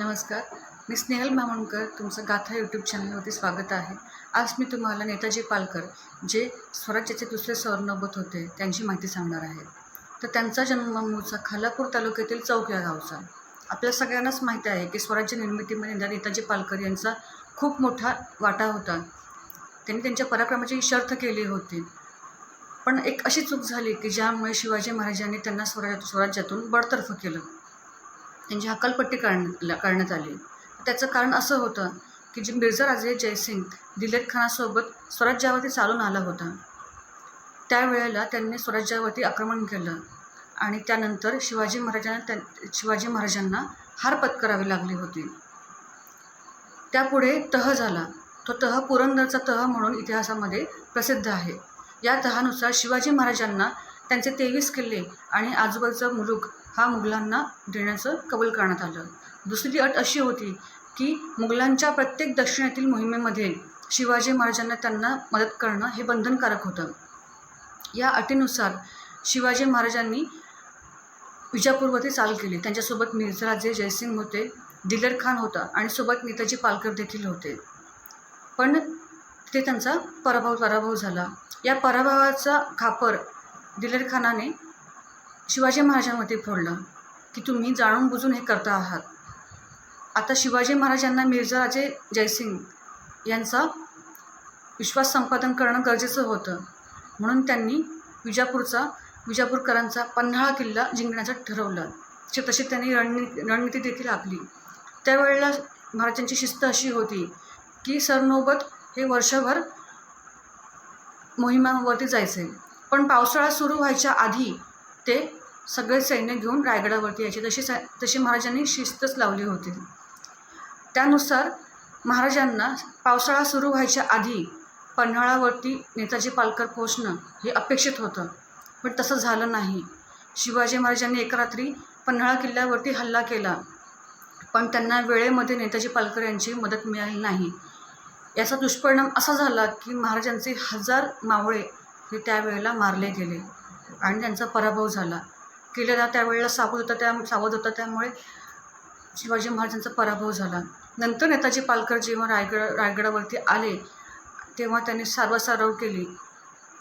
नमस्कार. मी स्नेहल मामणकर तुमचं गाथा यूट्यूब चॅनलवरती स्वागत आहे. आज मी तुम्हाला नेताजी पालकर जे स्वराज्याचे दुसरे सरनोबत होते त्यांची माहिती सांगणार आहे. तर त्यांचा जन्म मूळचा खालापूर तालुक्यातील चौक या गावचा. आपल्या सगळ्यांनाच माहिती आहे की स्वराज्य निर्मितीमध्ये म्हणजे नेताजी पालकर यांचा खूप मोठा वाटा होता. त्यांनी त्यांच्या पराक्रमाची शर्थ केली होती. पण एक अशी चूक झाली की ज्यामुळे शिवाजी महाराजांनी त्यांना स्वराज्यात स्वराज्यातून बडतर्फ केलं. त्यांची हकालपट्टी काढण्यात करण्यात आली. त्याचं कारण असं होतं की जे मिर्झा राजे जयसिंग दिलेर खानासोबत स्वराज्यावरती चालून आला होता त्यावेळेला त्यांनी स्वराज्यावरती आक्रमण केलं आणि त्यानंतर शिवाजी महाराजांना त्या शिवाजी महाराजांना हार पत्करावी लागली होती. त्यापुढे तह झाला. तो तह पुरंदरचा तह म्हणून इतिहासामध्ये प्रसिद्ध आहे. या तहानुसार शिवाजी महाराजांना त्यांचे तेवीस किल्ले आणि आजूबाजूचा मुलुक हा मुघलांना देण्याचं कबूल करण्यात आलं. दुसरी अट अशी होती की मुघलांच्या प्रत्येक दक्षिणेतील मोहिमेमध्ये शिवाजी महाराजांना त्यांना मदत करणं हे बंधनकारक होतं. या अटीनुसार शिवाजी महाराजांनी विजापूरवरती चाल केली. त्यांच्यासोबत मिर्झराजे जयसिंग होते दिलेर खान होता आणि सोबत नेताजी पालकर देखील होते. पण तिथे त्यांचा पराभव पराभव झाला. या पराभवाचा खापर दिलर खानाने शिवाजी महाराजांवरती फोडलं की तुम्ही जाणून बुजून हे करता आहात. आता शिवाजी महाराजांना मिर्झाराजे जयसिंग यांचा विश्वास संपादन करणं गरजेचं होतं. म्हणून त्यांनी विजापूरचा विजापूरकरांचा पन्हाळा किल्ला जिंकण्याचं ठरवलं. तशी तशी त्यांनी रणनी रणनीती देखील आखली त्यावेळेला महाराजांची शिस्त अशी होती की सरनोबत हे वर्षभर मोहिमांवरती जायचे. पण पावसाळा सुरू व्हायच्या आधी ते सगळे सैन्य घेऊन रायगडावरती यायचे. तशी सा तशी महाराजांनी शिस्तच लावली होती. त्यानुसार महाराजांना पावसाळा सुरू व्हायच्या आधी पन्हाळावरती नेताजी पालकर पोचणं हे अपेक्षित होतं. पण तसं झालं नाही. शिवाजी महाराजांनी एका रात्री पन्हाळा किल्ल्यावरती हल्ला केला. पण त्यांना वेळेमध्ये नेताजी पालकर यांची मदत मिळाली नाही. याचा दुष्परिणाम असा झाला की महाराजांचे हजार मावळे हे त्यावेळेला मारले गेले आणि त्यांचा पराभव झाला. किल्ल्याला त्यावेळेला सावध होता त्या सावध होता त्यामुळे शिवाजी महाराजांचा पराभव झाला. नंतर नेताजी पालकर जेव्हा रायगड रायगडावरती आले तेव्हा त्यांनी सारवासारव केली.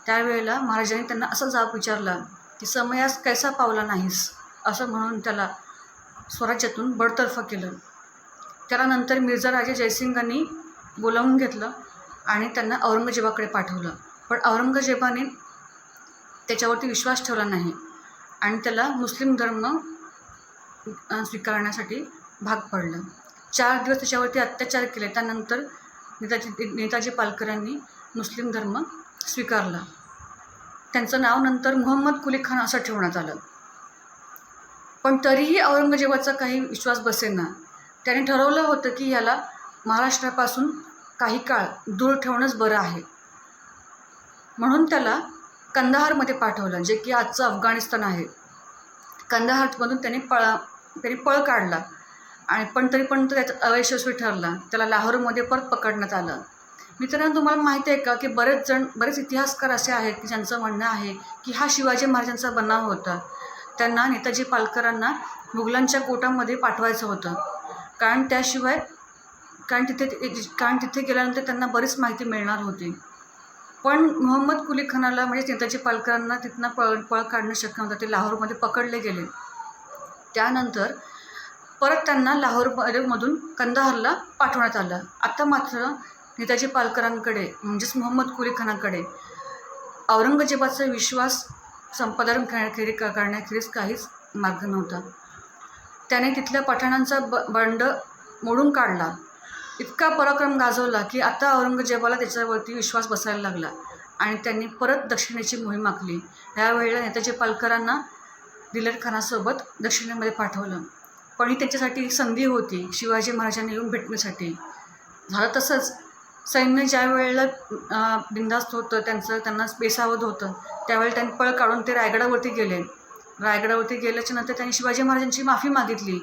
त्यावेळेला महाराजांनी त्यांना असा जाब विचारला की समयास कैसा पावला नाहीस? असं म्हणून त्याला स्वराज्यातून बडतर्फ केलं. त्याला नंतर मिर्झा राजे जयसिंगांनी बोलावून घेतलं आणि त्यांना औरंगजेबाकडे पाठवलं. पण औरंगजेबाने त्याच्यावरती विश्वास ठेवला नाही. आणि त्याला मुस्लिम धर्म स्वीकारण्यासाठी भाग पडलं. चार दिवस त्याच्यावरती अत्याचार केले. त्यानंतर नेताजी नेताजी पालकरांनी मुस्लिम धर्म स्वीकारला. त्यांचं नाव नंतर मोहम्मद कुली खान असं ठेवण्यात आलं. पण तरीही औरंगजेबाचा काही विश्वास बसेना. त्याने ठरवलं होतं की याला महाराष्ट्रापासून काही काळ दूर ठेवणंच बरं आहे. म्हणून त्याला कंदाहारमध्ये पाठवलं जे की आजचं अफगाणिस्तान आहे. कंदाहारमधून त्याने पळा त्यांनी पळ काढला आणि पण तरी पण तो त्याचा अयशस्वी ठरला. त्याला लाहोरमध्ये परत पकडण्यात आलं. मित्रांनो तुम्हाला माहिती आहे का की बरेच जण बरेच इतिहासकार असे आहेत की ज्यांचं म्हणणं आहे की हा शिवाजी महाराजांचा बनाव होता. त्यांना नेताजी पालकरांना मुघलांच्या कोटामध्ये पाठवायचं होतं. कारण त्याशिवाय कारण तिथे कारण तिथे गेल्यानंतर त्यांना बरीच माहिती मिळणार होती. पण मोहम्मद कुली खानाला म्हणजे नेताजी पालकरांना तिथनं पळ पळ काढणं शक्य नव्हतं. ते लाहोरमध्ये पकडले गेले. त्यानंतर परत त्यांना लाहोरमधून कंदाहारला पाठवण्यात आलं. आता मात्र नेताजी पालकरांकडे म्हणजेच मोहम्मद कुली खानाकडे औरंगजेबाचा विश्वास संपादन करण्याखेरी करण्याखेरीज काहीच मार्ग नव्हता. त्याने तिथल्या पठाणांचा ब बंड मोडून काढला. इतका पराक्रम गाजवला की आता औरंगजेबाला त्याच्यावरती विश्वास बसायला लागला. आणि त्यांनी परत दक्षिणेची मोहीम आखली. यावेळेला नेताजी पालकरांना दिलेर खानासोबत दक्षिणेमध्ये पाठवलं. पण ही त्यांच्यासाठी एक संधी होती शिवाजी महाराजांना येऊन भेटण्यासाठी. झालं तसंच सैन्य ज्या वेळेला बिंदास्त होतं त्यांचं त्यांना बेसावत होतं त्यावेळेला त्यांनी पळ काढून ते रायगडावरती गेले. रायगडावरती गेल्याच्यानंतर त्यांनी शिवाजी महाराजांची माफी मागितली.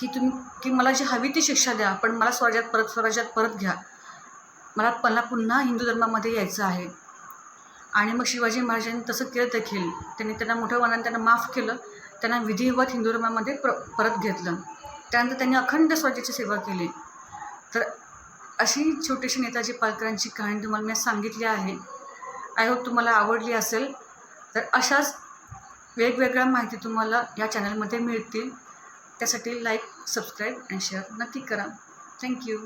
की तुम्ही की मला जी हवी ती शिक्षा द्या पण मला स्वराज्यात परत स्वराज्यात परत घ्या. मला मला पुन्हा हिंदू धर्मामध्ये यायचं आहे. आणि मग शिवाजी महाराजांनी तसं केलं देखील. त्यांनी त्यांना मोठ्या मनाने त्यांना माफ केलं त्यांना विधिवत हिंदू धर्मामध्ये प्र परत घेतलं. त्यानंतर त्यांनी अखंड स्वराज्याची सेवा केली. तर अशी छोटीशी नेताजी पालकरांची कहाणी तुम्हाला मी सांगितली आहे. आय होप तुम्हाला आवडली असेल. तर अशाच वेगवेगळ्या माहिती तुम्हाला या चॅनलमध्ये मिळतील. त्यासाठी लाईक सबस्क्राईब अँड शेअर नक्की करा. थँक्यू.